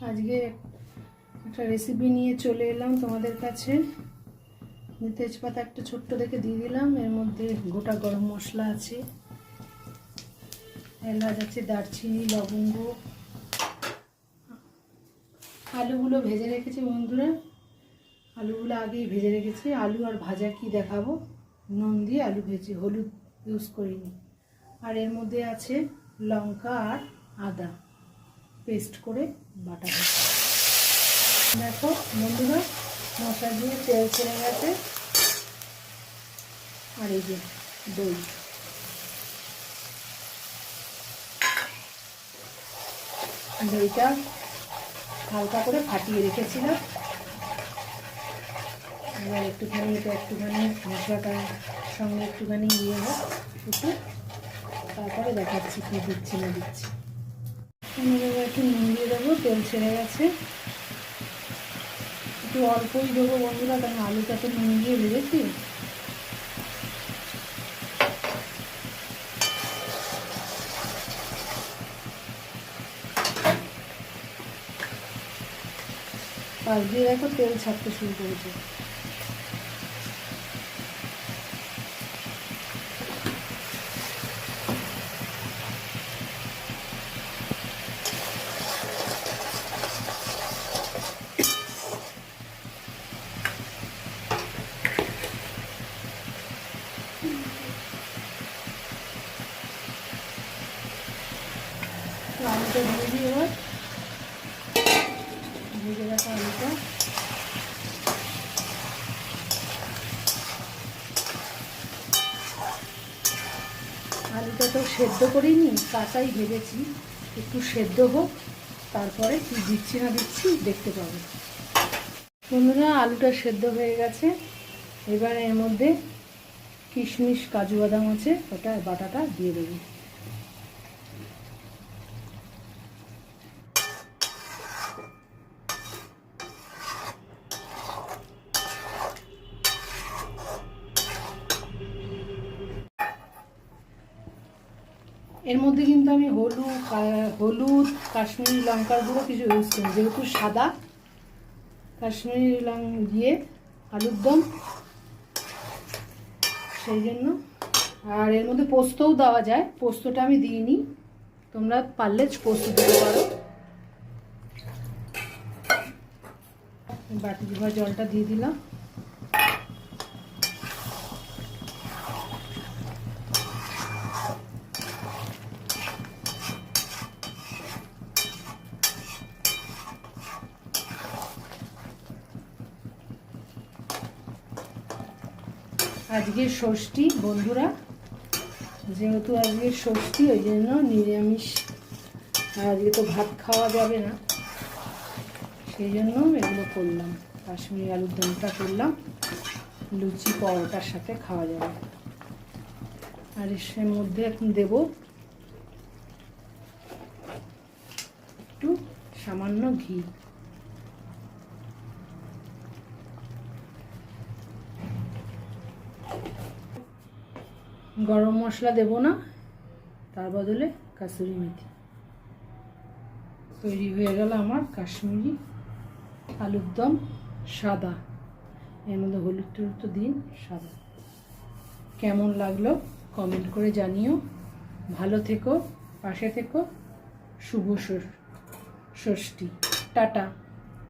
আজকে একটা রেসিপি নিয়ে চলে এলাম তোমাদের কাছে। তেজপাতা একটা ছোট্ট দেখে দিয়ে দিলাম, এর মধ্যে গোটা গরম মশলা আছে। এলাচ আছে, দারচিনি, লবঙ্গ। আলুগুলো ভেজে রেখেছি বন্ধুরা। আলুগুলো আগেই ভেজে রেখেছি। আলু আর ভাজা কি দেখাবো? নুন দিয়ে আলু ভেজে, হলুদ ইউজ করিনি। আর এর মধ্যে আছে লঙ্কা আর আদা। পেস্ট করে বাটা দেখো বন্ধুরা, মশলা দিয়ে তেল ছেড়ে গেছে। আর এই যে দই। দইটা হালকা করে ফাটিয়ে রেখেছিলাম। এবার একটুখানি এটা একটুখানি মশলাটার সঙ্গে একটুখানি ইয়ে হোক একটু তারপরে দেখাচ্ছি কী দিচ্ছি না দিচ্ছি। এবার একটু নুন দিয়ে দেবো, তেল ছেড়ে গেছে। একটু অল্পই দেবো বন্ধুরা, কারণ আলুটা তো নুন দিয়ে ভেজেছি। পাশ দিয়ে দেখো তেল ছাড়তে শুরু করেছে তো আলুটা দিয়ে ভেজে রাখা আলুটা আলুটা তো সেদ্ধ করিনি, কাঁচাই ভেজেছি। একটু সেদ্ধ হোক, তারপরে কি দিচ্ছি না দিচ্ছি দেখতে পাবো। বন্ধুরা, আলুটা সেদ্ধ হয়ে গেছে। এবার এর মধ্যে কিশমিশ, কাজু বাদাম আছে, ওটা বাটাটা দিয়ে দেবো। এর মধ্যে কিন্তু আমি হলুদ হলুদ, কাশ্মীরি লঙ্কার গুঁড়ো কিছু ইউজ করি। যেহেতু সাদা, কাশ্মীরি লং দিয়ে আলুর দম। সেই জন্য। আর এর মধ্যে পোস্তও দেওয়া যায়। পোস্তটা আমি দিইনি। তোমরা পারলে পোস্ত দিতে পারো। বাটি ধোয়া জলটা দিয়ে দিলাম। আজকে ষষ্ঠী, বন্ধুরা। যেহেতু আজকে ষষ্ঠী, ওই জন্য নিরামিষ। আর আজকে তো ভাত খাওয়া যাবে না। সেই জন্য এগুলো করলাম। কাশ্মীরি আলুর দমটা করলাম। লুচি পরোটার সাথে খাওয়া যাবে। আর এর মধ্যে এখন দেব একটু সামান্য ঘি। গরম মশলা দেব না, তার বদলে কাসুরি মেথি। তৈরি হয়ে গেল আমার কাশ্মীরি আলুর দম সাদা। এর মধ্যে হলুদ টলুদ তো দিন, সাদা। কেমন লাগল কমেন্ট করে জানিও। ভালো থেকো, পাশে থেকো। শুভ ষষ্ঠী টাটা।